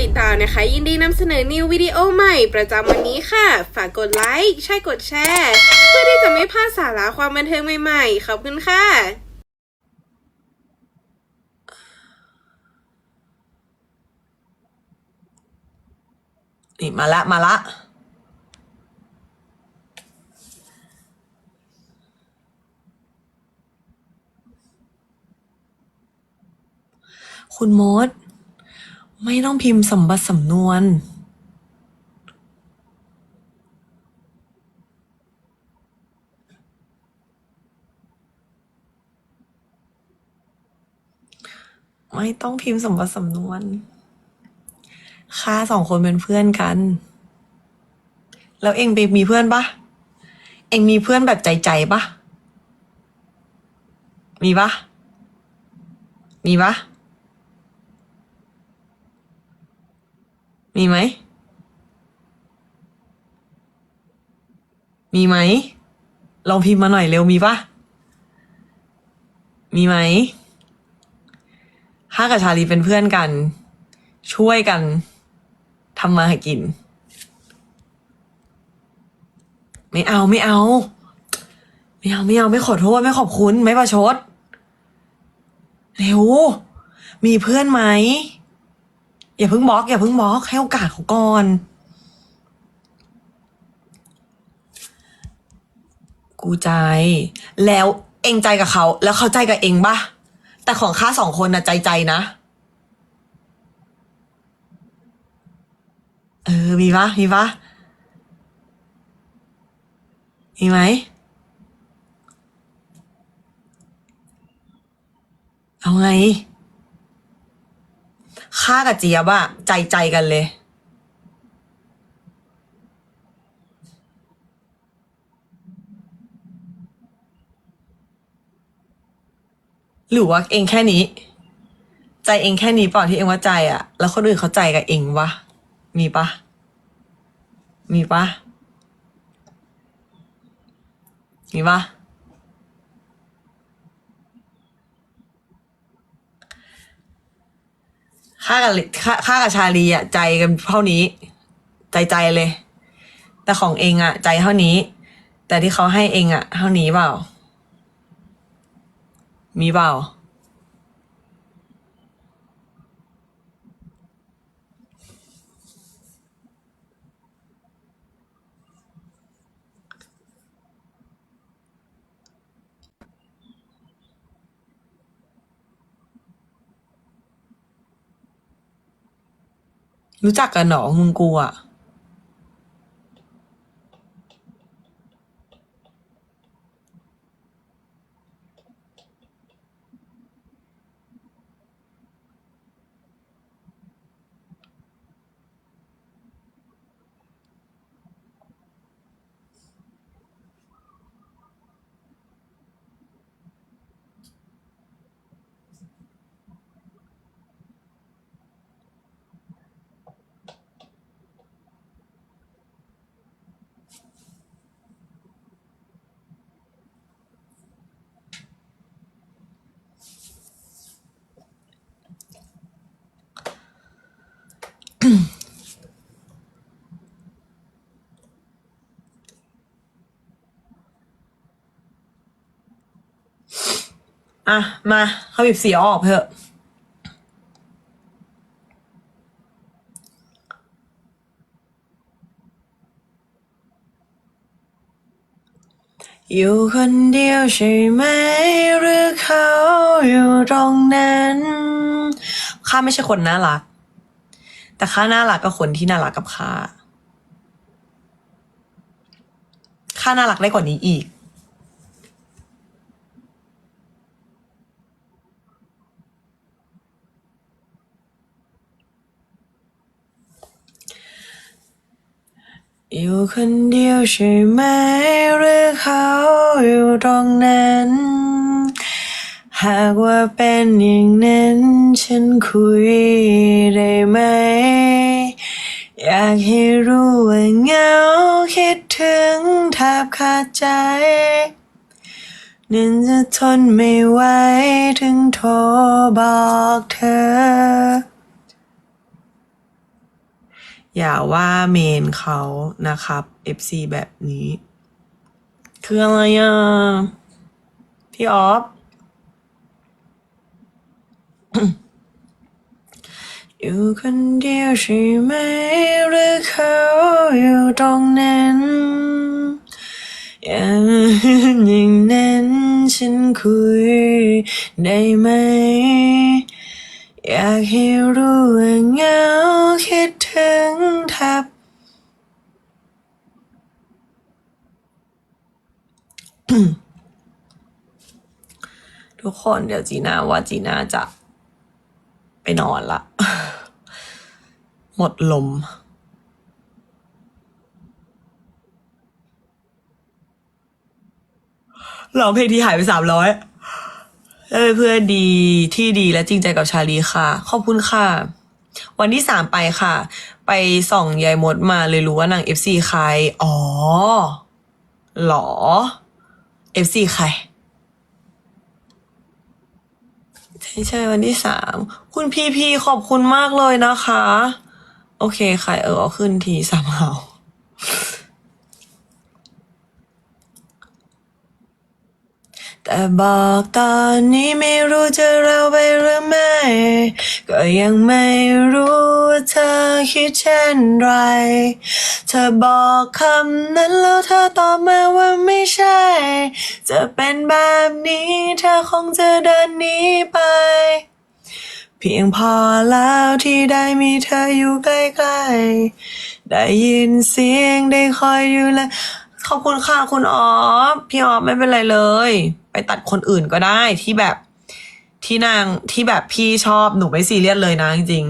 ติดตามนะคะ ยินดีนำเสนอนิววิดีโอใหม่ประจำวันนี้ค่ะ ฝากกดไลค์ใช่กดแชร์เพื่อที่จะไม่พลาดสาระความบันเทิงใหม่ๆ ขอบคุณค่ะนี่มาละมาละคุณมด ไม่ต้องพิมพ์สมบัติสำนวน ไม่ต้องพิมพ์สมบัติสำนวนข้าสองคนเป็นเพื่อนกัน แล้วเองไปมีเพื่อนปะเองมีเพื่อนแบบใจใจปะมีปะมีปะ มีไหม มีไหม ลองพิมพ์มาหน่อยเร็วมีปะมีไหมข้ากับชาลีเป็นเพื่อนกัน ช่วยกันทำมาหากิน ไม่เอาไม่เอา ไม่เอาไม่เอาไม่ขอโทษไม่ขอบคุณ ไม่ประชด เร็ว มีเพื่อนไหม อย่าเพิ่งบล็อก อย่าเพิ่งบล็อกให้โอกาสเขาก่อน กูใจ แล้วเองใจกับเขา แล้วเขาใจกับเองปะแต่ของข้าสองคนนะใจใจนะ เออ มีปะมีปะมีไหมเอาไง ข้ากับเจี๊ยบอะใจใจกันเลย หรือว่าเองแค่นี้ ใจเองแค่นี้เปล่าที่เองว่าใจอะแล้วคนอื่นเขาใจกับเองวะมีปะมีปะมีปะ ข้ากับลิข้าข้ากับชาลีอะใจกันเท่านี้ ใจใจเลย แต่ของเองอะใจเท่านี้ แต่ที่เขาให้เองอะเท่านี้เปล่า มีเปล่า รู้จักกันเหรอ มึงกูอะ อะ มาเขาบีบเสียออกเถอะ อยู่คนเดียวใช่ไหม หรือเขาอยู่ตรงนั้น ข้าไม่ใช่คนน่ารัก แต่ข้าน่ารักกับคนที่น่ารักกับข้า ข้าน่ารักได้กว่านี้อีก คนเดียวใช่ไหมหรือเขาอยู่ตรงนั้น หากว่าเป็นอย่างนั้น ฉันคุยได้ไหม อยากให้รู้ว่าเหงาคิดถึงแทบขาดใจนั่นจะทนไม่ไหวถึงโทรบอกเธอ อย่าว่าเมนเขานะครับ FC แบบนี้ คืออะไรอะ พี่ออฟ อยู่คนเดียวใช่ไหม หรือเขาอยู่ตรงนั้นอย่างอย่างนั้นฉันคุยได้ไหม อยากให้รู้ว่าเหงาคิดถึงทับ ทุกคนเดี๋ยวจีน่าว่าจีน่าจะไปนอนละ หมดลมร้องเพลงที่หายไปสามร้อย เอ้ยเพื่อนดีที่ดีและจริงใจกับชาลีค่ะ ขอบคุณค่ะ วันที่สามไปค่ะ ไปส่องยายมดมาเลยรู้ว่านางเอฟซีใคร อ๋อหรอเอฟซีใครใช่ใช่วันที่สามคุณพีพีขอบคุณมากเลยนะคะ โอเคค่ะเออเอาขึ้นทีสามเอา แต่บอกตอนนี้ไม่รู้จะเราไปหรือไม่ ก็ยังไม่รู้ว่าเธอคิดเช่นไร เธอบอกคำนั้นแล้วเธอตอบมาว่าไม่ใช่ จะเป็นแบบนี้เธอคงจะเดินหนีไป เพียงพอแล้วที่ได้มีเธออยู่ใกล้ๆ ได้ยินเสียงได้คอยอยู่แลขอบคุณค่ะคุณออฟพี่ออฟไม่เป็นไรเลย ไปตัดคนอื่นก็ได้ที่แบบที่นางที่แบบพี่ชอบหนูไม่ซีเรียสเลยนะจริง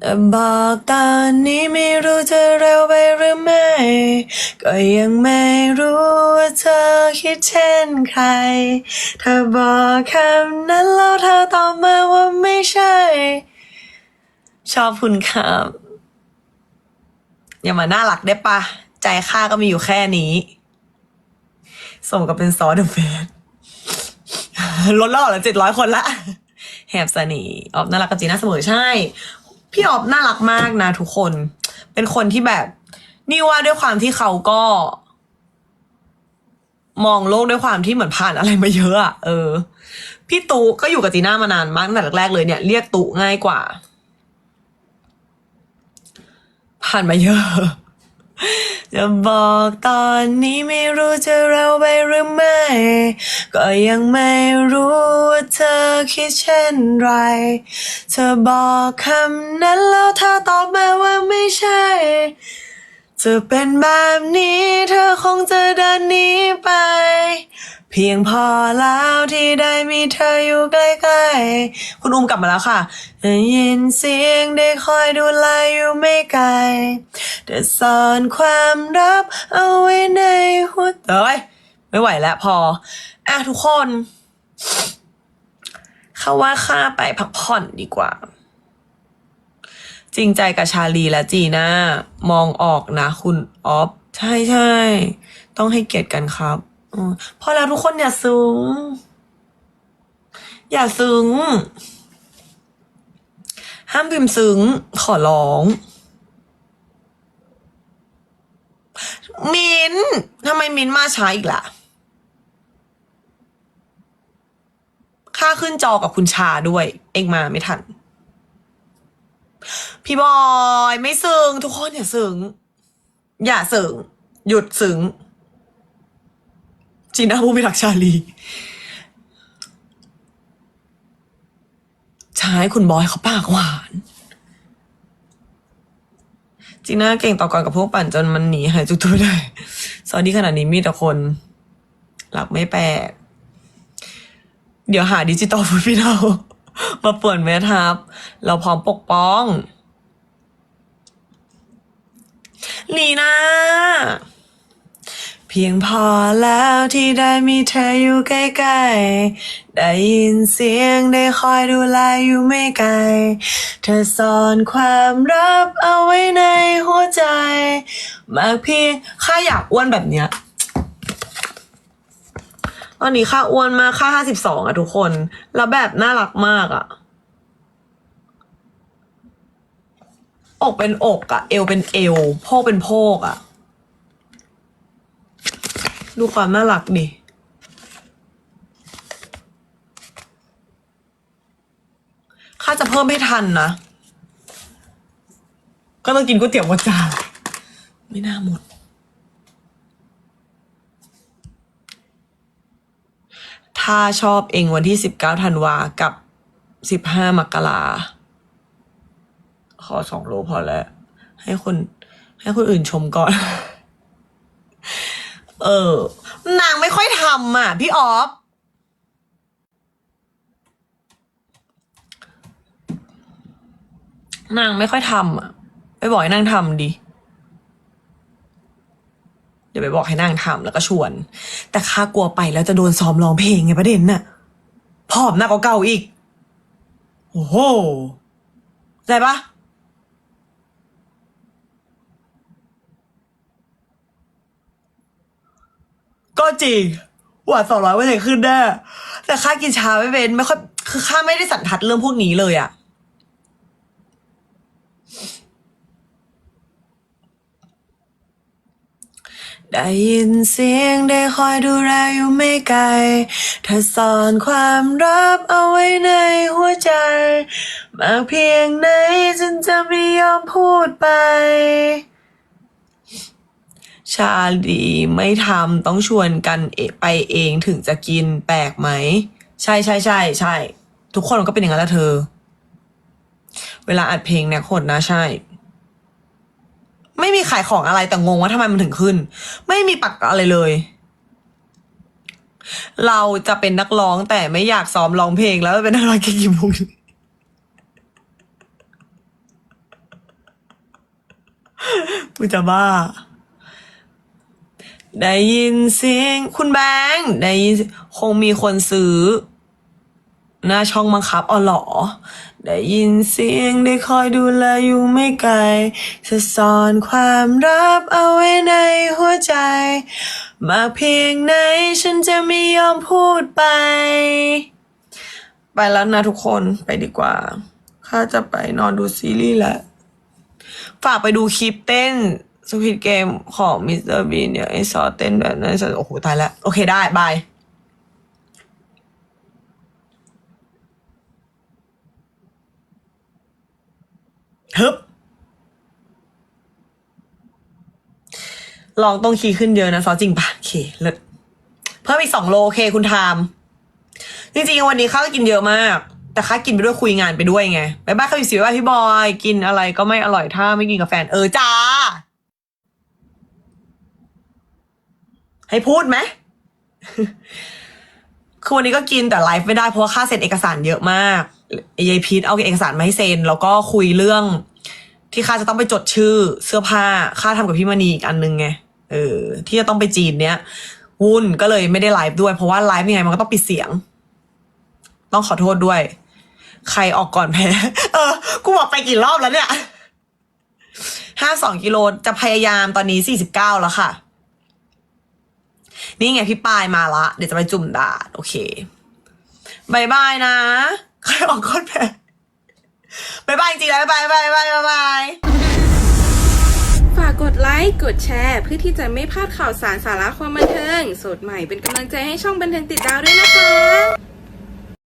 แต่บอกตอนนี้ไม่รู้จะเร็วไปหรือไม่ ก็ยังไม่รู้ว่าเธอคิดเช่นใคร เธอบอกคำนั้นแล้วเธอตอบมาว่าไม่ใช่ ชอบคุณครับอย่ามาน่ารักได้ปะ ใจข้าก็มีอยู่แค่นี้ สมกับเป็นซอสเดอะเฟสลดแล้วเหรอเจ็ดร้อยคนละ แหบสนีออฟน่ารักกับจีน่าเสมอใช่ พี่ออฟน่ารักมากนะทุกคน เป็นคนที่แบบ นี่ว่าด้วยความที่เขาก็ มองโลกด้วยความที่เหมือนผ่านอะไรมาเยอะอะเออ พี่ตุก็อยู่กับจีน่ามานานมากตั้งแต่แรกๆเลยเนี่ย เรียกตุง่ายกว่า ผ่านมาเยอะ จะบอกตอนนี้ไม่รู้จะเราไปหรือไม่ ก็ยังไม่รู้ว่าเธอคิดเช่นไร เธอบอกคำนั้นแล้วเธอตอบมาว่าไม่ใช่จะเป็นแบบนี้เธอคงจะเดินหนีไป เพียงพอแล้วที่ได้มีเธออยู่ใกล้ๆ คุณอุ้มกลับมาแล้วค่ะได้ยินเสียงได้คอยดูแลอยู่ไม่ไกลแต่ซ่อนความรับเอาไว้ในหัวเอ้ยไม่ไหวแล้วพอ อะทุกคน เขาว่าข้าไปพักผ่อนดีกว่า จริงใจกับชาลีและจีน่ามองออกนะคุณออฟ ใช่ใช่ ต้องให้เกียรติกันครับ อพอแล้วทุกคนอย่าซึ้ง อย่าซึ้ง ห้ามพิมพ์ซึ้ง ขอร้อง มินทำไมมินมาช้าอีกล่ะ ค่าขึ้นจอกับคุณชาด้วย เองมาไม่ทัน พี่บอย ไม่ซึ้งทุกคนอย่าซึ้ง อย่าซึ้ง หยุดซึ้ง จีน่าผู้พิทักษ์ชาลีใช่คุณบอยเขาปากหวาน จีน่าเก่งต่อกรกับพวกปั่นจนมันหนีหายจุกตัวได้สวัสดีขนาดนี้มีแต่คนหลักไม่แปลก เดี๋ยวหาดิจิตอลฟุตพี่เรามาป่วนแม่ทัพเราพร้อมปกป้อง ลีน่า พียงพอแล้วที่ได้มีเธออยู่ใกล้ๆ ได้ยินเสียงได้คอยดูแลอยู่ไม่ไกล เธอซ่อนความรับเอาไว้ในหัวใจ มากเพียงข้าอยากอ้วนแบบเนี้ย ตอนนี้ค่าอ้วนมากค่าห้าสิบสองอะทุกคน แล้วแบบน่ารักมากอะอกเป็นอกอะเอวเป็นเอวโพกเป็นโพกอะ ดูความน่ารักดิ ข้าจะเพิ่มให้ทันนะ ก็ต้องกินก๋วยเตี๋ยวหมดจานไม่น่าหมด ถ้าชอบเองวันที่สิบเก้าธันวากับสิบห้ามกราขอสองโลพอแล้ว ให้คนให้คนอื่นชมก่อน เออ นางไม่ค่อยทำอะ พี่ออฟนางไม่ค่อยทำอะ ไปบอกให้นางทำดิเดี๋ยวไปบอกให้นางทำแล้วก็ชวน แต่ข้ากลัวไปแล้วจะโดนซ้อมร้องเพลงไงประเด็นน่ะผอมหนักกว่าเก่าอีก โอ้โห ใจปะ ก็จริงหวาสองร้อยเปอร์เซ็นต์ขึ้นแน่แต่ข้ากินชาไม่เป็นไม่ค่อยคือข้าไม่ได้สันทัดเรื่องพวกนี้เลยอะได้ยินเสียงได้คอยดูแลอยู่ไม่ไกลเธอซ่อนความรักเอาไว้ในหัวใจ มากเพียงไหนฉันจะไม่ยอมพูดไป ชาลีไม่ทำต้องชวนกันไปเองถึงจะกินแปลกไหม ใช่ใช่ใช่ใช่ทุกคนก็เป็นอย่างนั้นแหละเธอ เวลาอัดเพลงเนี่ยโคตรนะใช่ ไม่มีขายของอะไรแต่งงว่าทำไมมันถึงขึ้น ไม่มีปักอะไรเลย เราจะเป็นนักร้องแต่ไม่อยากซ้อมร้องเพลงแล้วเป็นนักร้องแค่กี่โมงกูจะบ้า ได้ยินเสียงคุณแบงค์ได้ยินคงมีคนซื้อ หน้าช่องบังคับอ๋อหรอ ได้ยินเสียงได้คอยดูแลอยู่ไม่ไกลจะซ่อนความรักเอาไว้ในหัวใจ มากเพียงไหนฉันจะไม่ยอมพูดไป ไปแล้วนะทุกคนไปดีกว่าข้าจะไปนอนดูซีรีส์แล้ว ฝากไปดูคลิปเต้น สควิดเกมของมิสเตอร์บีเนี่ยไอซอเต้นแบบนั้นโอ้โหตายแล้ว โอเคได้ บายฮึบลองต้องคีย์ขึ้นเยอะนะซอจริงปะโอเคเลิศเพิ่มอีกสองโลโอเคคุณทามจริงๆวันนี้ข้าก็กินเยอะมาก แต่ข้ากินไปด้วยคุยงานไปด้วยไงบายบายข้าอยู่สิบาพี่บอย กินอะไรก็ไม่อร่อยถ้าไม่กินกับแฟนเออจ้า ให้พูดไหมคือวันนี้ก็กินแต่ไลฟ์ไม่ได้เพราะว่าค่าเซ็นเอกสารเยอะมากยายพีทเอาเอกสารมาให้เซ็นแล้วก็คุยเรื่อง ที่ข้าจะต้องไปจดชื่อเสื้อผ้าค่าทำกับพี่มณีอีกอันนึงไงเออ ที่จะต้องไปจีนเนี้ยวุ่นก็เลยไม่ได้ไลฟ์ด้วย เพราะว่าไลฟ์ยังไงมันก็ต้องปิดเสียง ต้องขอโทษด้วย ใครออกก่อนแพ้เออ กูบอกไปกี่รอบแล้วเนี่ยห้าสองกิโลจะพยายามตอนนี้สี่สิบเก้าแล้วค่ะ นี่ไงพี่ปายมาละ เดี๋ยวจะไปจุ่มดาดโอเคบายบายนะใครออกก้อนแผลบายบายจริงๆแล้วบายบายบายบายบายฝากกดไลค์ กดแชร์ เพื่อที่จะไม่พลาดข่าวสารสาระความบันเทิง สดใหม่เป็นกำลังใจให้ช่องบันเทิงติดดาวด้วยนะคะ